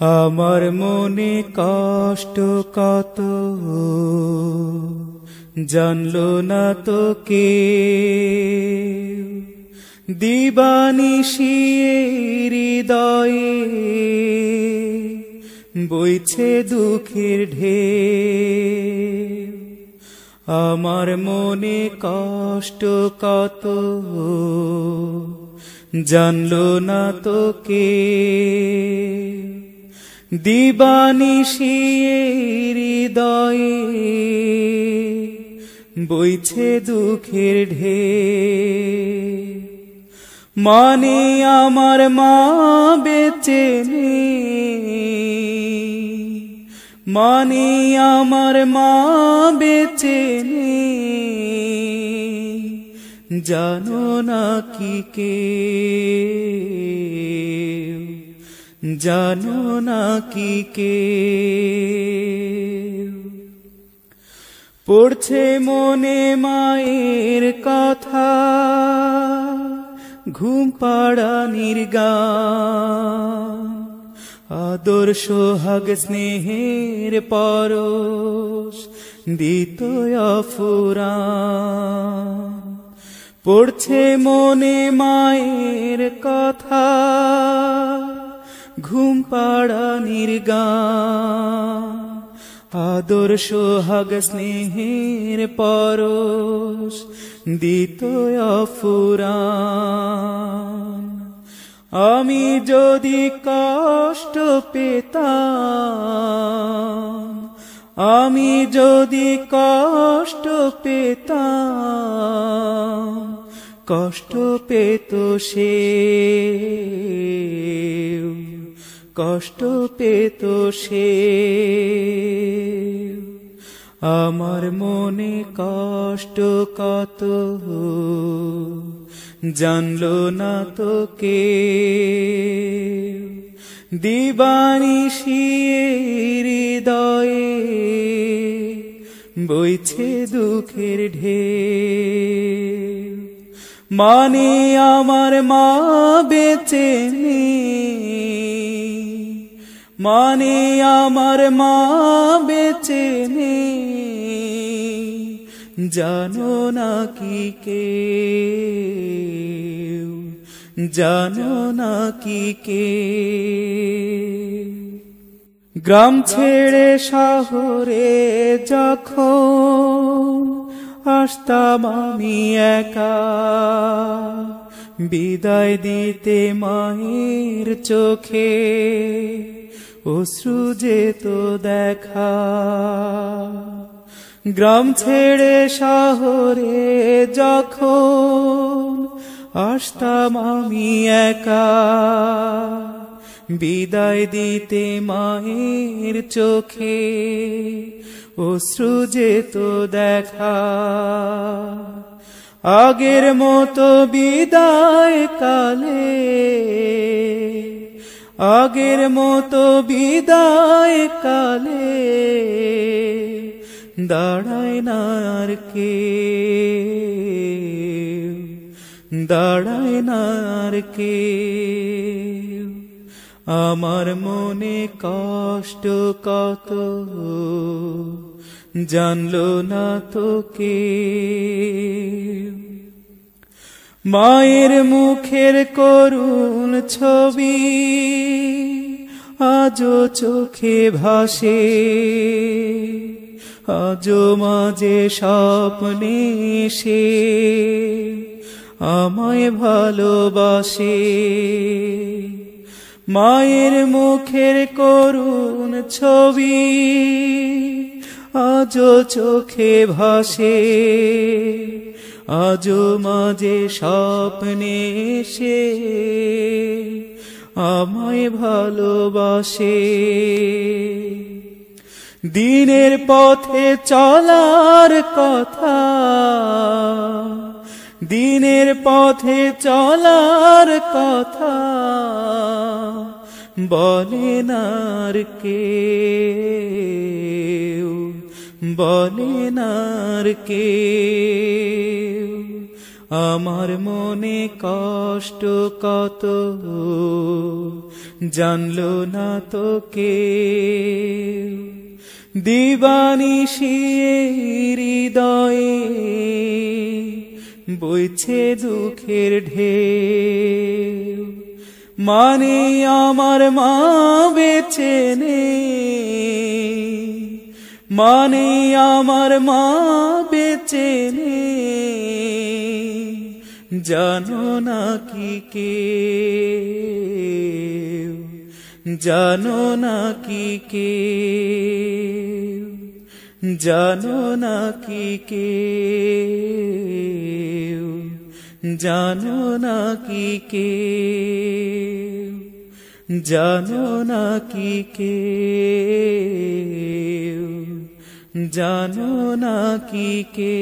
আমার মনে কষ্ট কত? জানলো না তো কে? দিবানিশি হৃদয়ে বইছে দুঃখের ঢে আমার মনে কষ্ট কত? জানলো না তো কে? দিবানিশি হৃদয়ে বইছে দুঃখের ঢে মানে আমার মা বেচে মানে আমার মা বেচে জানো না কি কে। জানো না কি কে? পড়ছে মনে মায়ের কথা, ঘুম পাড়া নির্গা আদর সোহাগ স্নেহের পরশ দিত ফুরা পড়ছে মনে মায়ের কথা ঘুম পাড়া নির্গা আদর সোহাগ স্নেহের পরশ দিত ফুরান আমি যদি কষ্ট পেতাম, আমি যদি কষ্ট পেতাম, কষ্ট পেত সে। কষ্ট পেত সে। আমার মনে কষ্ট কত জানলো না তো কে দিবানিশি হৃদয়ে বইছে দুঃখের ঢে মানে আমার মা বেচে মানে আমার মা বেচে জানো না কি কে জানো না কি কে গ্রাম ছেড়ে শহরে যখন আসতাম আমি একা, বিদায় দিতে মায়ের চোখে। অশ্রু যেত দেখা, গ্রাম ছেড়ে শহরে যখন আসতাম আমি একা, বিদায় দিতে মায়ের চোখে অশ্রু যেত দেখা। আগের মতো বিদায় কালে আগের মতো বিদায় কালে দাঁড়ায় না আর কে? দাঁড়ায় না আর কে? আমার মনে কষ্ট কত জানলো না তো কে মায়ের মুখের করুণ ছবি আজও চোখে ভাসে, আজও মাঝে স্বপ্নে সে আমায় ভালোবাসে। মায়ের মুখের করুণ ছবি আজও চোখে ভাসে। আজও মাঝে স্বপ্নে সে আমায় ভালোবাসে। দিনের পথে চলার কথা, দিনের পথে চলার কথা, বলে নার বলে নার কে আমার মনে কষ্ট কত, জানলো না তো কে দিবানিশি হৃদয়ে বইছে দুঃখের ঢেউ। মানে আমার মা বেছে নেই। মানে আমার মা নেই জানো না কি কে? জানো না কি কে? জানো না কি কে? জানো না কি কে? জানো না কি কে? জানো না কি কে?